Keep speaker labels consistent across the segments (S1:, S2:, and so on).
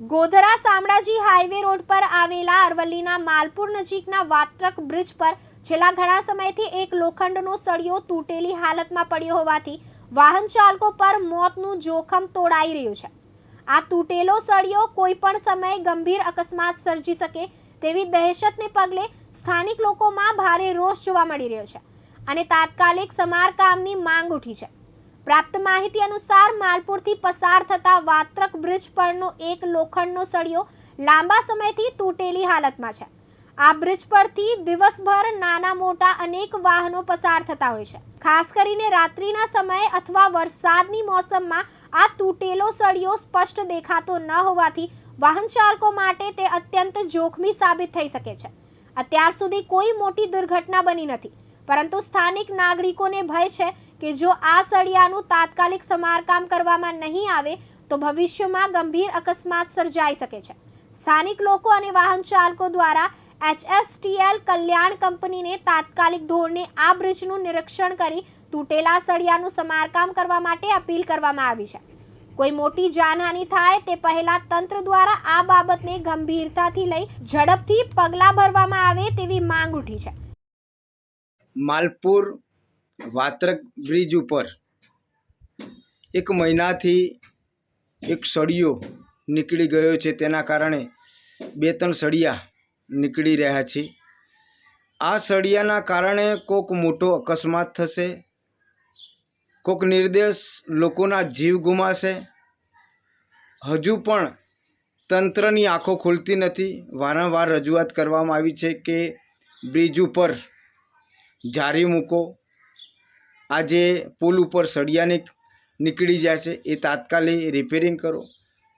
S1: Godhra Shamlaji highway road પર આવેલા અરવલ્લીના માલપુર નજીકના વાત્રક બ્રિજ પર છેલ્લા ઘણા સમયથી એક લોખંડનો સળિયો તૂટેલી હાલતમાં પડ્યો હોવાથી વાહન ચાલકો પર મોતનું જોખમ તોડાઈ રહ્યું છે. આ તૂટેલો સળિયો કોઈ પણ સમયે ગંભીર અકસ્માત સર્જી શકે તેવી દહેશતને પગલે સ્થાનિક લોકોમાં ભારે રોષ જોવા મળી રહ્યો છે અને તાત્કાલિક સમારકામની માંગ ઉઠી છે. પ્રાપ્ત માહિતી અનુસાર માલપુરથી પસાર થતા વાત્રક બ્રિજ પરનો એક લોખંડનો સળિયો લાંબા સમયથી તૂટેલી હાલતમાં છે. આ બ્રિજ પરથી દિવસભર નાના મોટા અનેક વાહનો પસાર થતા હોય છે. ખાસ કરીને રાત્રિના સમયે અથવા વરસાદની મોસમમાં આ તૂટેલો સળિયો સ્પષ્ટ દેખાતો ન હોવાથી વાહન ચાલકો માટે તે અત્યંત જોખમી સાબિત થઈ શકે છે. અત્યાર સુધી કોઈ મોટી દુર્ઘટના બની નથી. પરંતુ સ્થાનિક નાગરિકોને ભય છે કે જો આ સળિયાનું તાત્કાલિક સમારકામ કરવામાં નહીં આવે, તો ભવિષ્યમાં ગંભીર અકસ્માત સર્જાઈ શકે છે. સ્થાનિક લોકો અને વાહન ચાલકો દ્વારા એચએસટીએલ કલ્યાણ કંપનીને તાત્કાલિક ધોરણે આ બ્રિજનું નિરીક્ષણ કરી તૂટેલા સળિયાનું સમારકામ કરવા માટે અપીલ કરવામાં આવી છે. કોઈ મોટી જાનહાનિ થાય તે પહેલા તંત્ર દ્વારા આ બાબતને ગંભીરતાથી લઈ ઝડપથી પગલાં ભરવામાં આવે તેવી માંગ ઉઠી છે.
S2: માલપુર વાત્રક બ્રિજ ઉપર એક મહિનાથી એક સળિયો નીકળી ગયો છે. તેના કારણે બે ત્રણ સળિયા નીકળી રહ્યા છે. આ સળિયાના કારણે કોક મોટો અકસ્માત થશે. કોક નિર્દેશ લોકોના જીવ ગુમાશે. હજુ પણ તંત્રની આંખો ખુલતી નથી. વારંવાર રજૂઆત કરવામાં આવી છે કે બ્રિજ ઉપર જારી મૂકો. આ જે પુલ ઉપર સળિયાની નીકળી જાય છે એ તાત્કાલિક રિપેરિંગ કરો.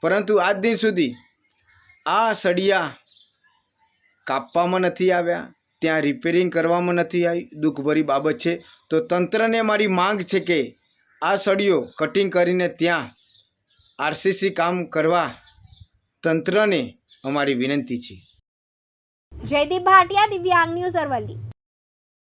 S2: પરંતુ આજ દિન સુધી આ સળિયા કાપવામાં નથી આવ્યા, ત્યાં રિપેરિંગ કરવામાં નથી આવી. દુઃખભરી બાબત છે. તો તંત્રને મારી માંગ છે કે આ સળીઓ કટિંગ કરીને ત્યાં આરસીસી કામ કરવા તંત્રને અમારી વિનંતી છે.
S1: જયદીપ ભાટિયા, દિવ્યાંગ ન્યૂઝ અરવલ્લી.